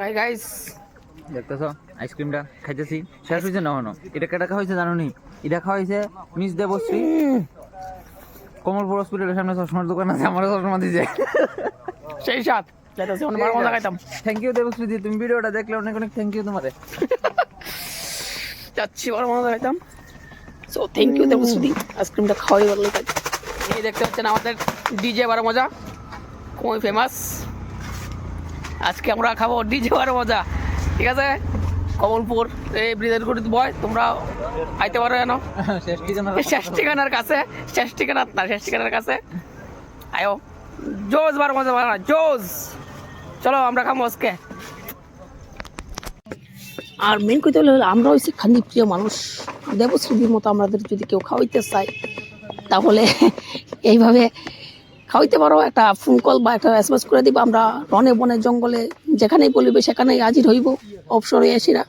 Hi guys দেখতেছ? আইসক্রিমটা খাইতেছি। শেষ হয়েছে না হনো এটা কেটা খাওয়া হয়েছে জানো নি? এটা খাওয়া হয়েছে মিস দেবশ্রী। কমলপুর হসপিটালের সামনে চশমার দোকান আছে আমার চশমা দিছে। সেই সাত। বড় থ্যাংক ইউ দেবশ্রী দি তুমি ভিডিওটা দেখলে অনেক অনেক থ্যাংক ইউ তোমারে। যাচ্ছি বড় মজা খাইতাম সো থ্যাংক ইউ দেবো সুদি আইসক্রিমটা খাওয়াই ভালো লাগে। এই দেখতে পাচ্ছেন আমাদের ডিজে বারো মজা খুবই ফেমাস আজকে আমরা খাব ডিজে বারো মজা। ঠিক আছে? কমলপুর এই ব্রিজের গুড়ি বয় তোমরা আইতে পারো কেন শেষ ঠিকানার কাছে শেষ ঠিকানা না শেষ ঠিকানার কাছে। আয়ো জোজ বারো মজা বারো জোস। চলো আমরা খাব আজকে। আর মেন কথা হলো আমরা হচ্ছে খান্দি প্রিয় মানুষ। দেবশ্রীর মতো আমাদের যদি কেউ খাওয়াইতে চায় তাহলে এইভাবে খাওয়াইতে পারো, একটা ফোন কল বা একটা এস করে দিব। আমরা রনে বনে জঙ্গলে যেখানেই বলিবে সেখানেই হাজির হইব, অবসরে এসিরা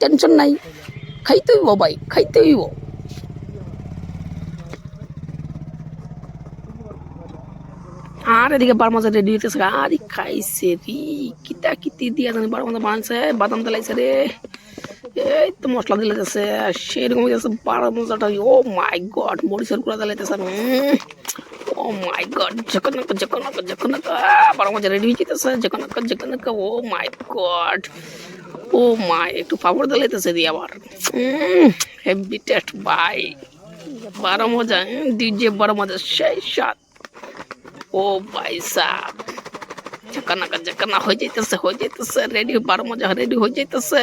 টেনশন নাই, খাইতে হইব ভাই, খাইতে হইব। আর এদিকে বার মজা রেডি হইতেছে আর খাইছে রি, কিতা কিতি দিয়া জানি বার মজা বানছে বাদাম দিলাইছে রে। এই তো মশলা দিলাইতেছে সেরকম হইতেছে বার মজাটা ও মাই গড মরিচের গুঁড়া দিলাইতেছে ও মাই গড যখন যখন যখন বার মজা রেডি হয়ে যেতেছে। যখন যখন ও মাই গড ও মাই একটু পাপড় দিলাইতেছে দিয়ে আবার। হেভি টেস্ট বাই বারো মজা ডিজে বারো মজা সেই সাত ও ভাই সাহ ঝকানা ঝকানা হয়ে যাইতেছে হয়ে যাইতেছে রেডি বারো মজা রেডি হয়ে যাইতেছে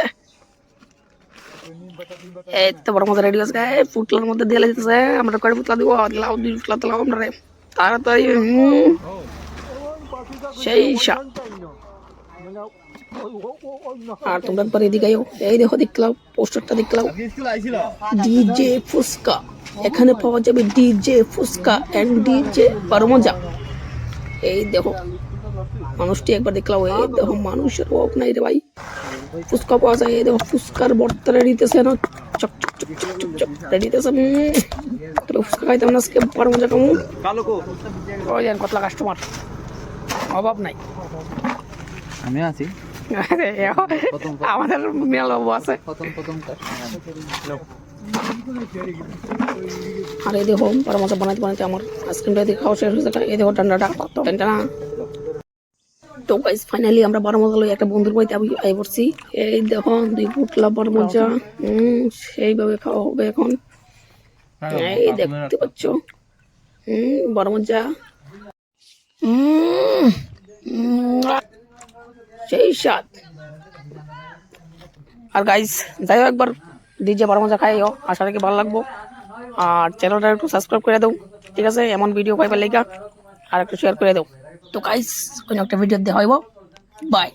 এই তো বড় মজা রেডি হচ্ছে এই পুটলার মধ্যে দিয়ে যাইতেছে আমরা কড়ি পুতলা দিব? লাউ দুই পুতলা দিলাম আমরা রে। তাড়াতাড়ি। সেই আর তোমরা একবার এদিকে এই দেখো দেখলাম পোস্টারটা দেখলাম ডিজে ফুসকা এখানে পাওয়া যাবে ডিজে ফুসকা এন্ড ডিজে বারো মজা এই দেখো, মানুষটি একবার দেখলাম এই দেখো, মানুষের অভাব নাই রে ভাই। ফুচকা পাওয়া যায়, এই দেখো, ফুচকার বর্তা রেডিতেছে না। চক চক চক রেডিতেছে তবে ফুচকা খাইতাম না আজকে বড় মজা কামু ওই দেন কতলা কাস্টমার অভাব নাই। আমিও আছি। আমাদের মেলা অভাব আছে। আর এই দেখো বড় মজা বানাইতে বানাইতে আমার আইসক্রিমটা দিয়ে খাওয়া শেষ হয়েছে এই দেখো ঠান্ডাটা ঠান্ডা তো গাইস ফাইনালি আমরা বারো মজা লই একটা বন্ধুর বাড়িতে আমি আই পড়ছি। এই দেখো দুই ফুটলা বারো মজা। হম সেইভাবে খাওয়া হবে এখন। এই দেখতে পাচ্ছ। হম বড় মজা। উম, উম, সেই স্বাদ। আর গাইস যাই হোক একবার ডিজে বারো মজা খাইও আশা রাখি ভালো লাগবো। আর চ্যানেলটা একটু সাবস্ক্রাইব করে দাও। ঠিক আছে এমন ভিডিও পাইবার লেগা। আর একটু শেয়ার করে দাও। তো কাইস কোনো একটা ভিডিও দেওয়া হইব। বাই